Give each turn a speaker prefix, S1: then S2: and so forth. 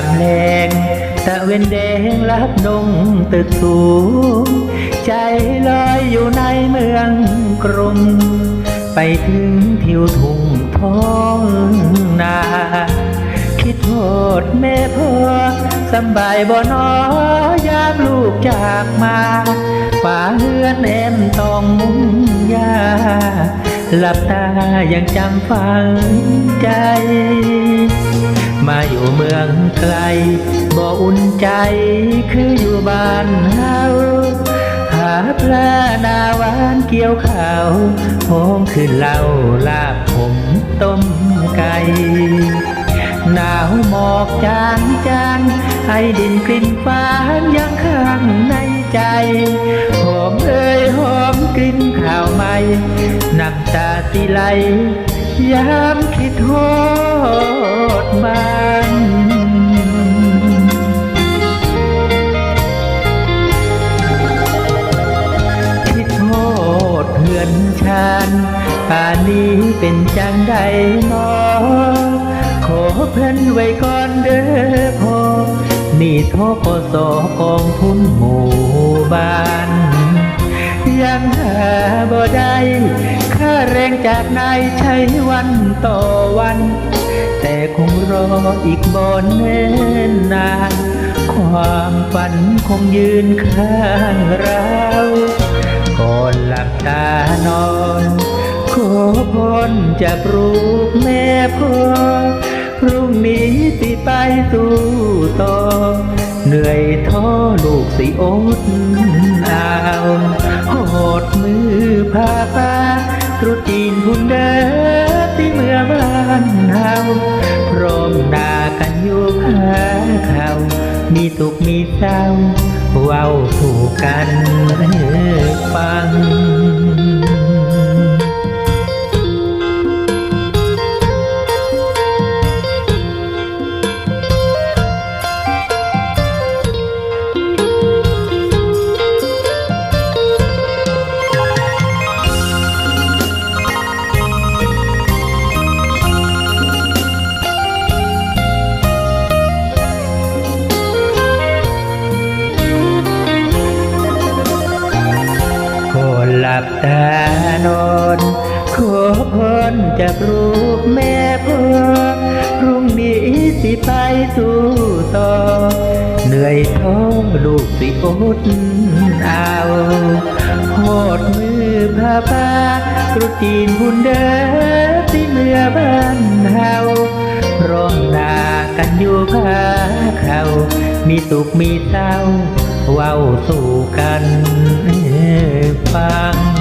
S1: ามแลงตะเวนแดงลับดงตึกสูง ใจลอยอยู่ในเมืองกรุง ไปถึงทิวทุ่งท้องนา คิดโทษแม่พ่อสบายบ่นอยามลูกจากมาฝ่าเฮือนแอมต้องมุงยาหลับตายังจำฝังใจ มาอยู่เมืองไกลบ่อุ่นใจคืออยู่บ้านเฮาหาปลาหนาหวานเกี่ยวข้าวหอมขึ้นเหล้าลาบผมต้มไก่หนาวหมอกจางจางให้ดินกลิ่นฟ้านยังข้างในใจหอมเอ่ยหอม กลิ่นข้าวใหม่น้ำตาสิไหลยามคิดโทษบ้านคิดโทษเพื่อนฉันป่านนี้เป็นจังใดนอขอเพื่อนไว้ก่อนเด้อพอนี่ทกสกองทุนหมู่บ้าน ยังหาบ่ได้ค่าแรงจากนายใช้วันต่อวัน แต่คงรออีกบ่เน่นนาน ความฝันคงยืนข้างเราก่อนหลับตานอนขอพรจากรูปแม่พ่อพรุ่งนี้สิไปสู่ต่อ เหนื่อยท้อลูกสิอดเอาหดมือพาป้าตรุษจีนพุ่นเด้อที่เมื่อบ้านเฮาพร้อมหน้ากันอยู่พาเขามีสุขมีเศร้าเว้าสู่กันฟัง บตานอนขอพรจากรูปแม่พ่อพรุ่งนี้สิไปสู่ต่อ เหนื่อยท้องลูกสิอดเอาโหดมือพาพาตรุจีนบุญเด้อที่เมื่อบ้านเฮาพร้อมนากันอยู่พาเขา มีสุขมีเศร้าเว้าสู่กัน ฟัง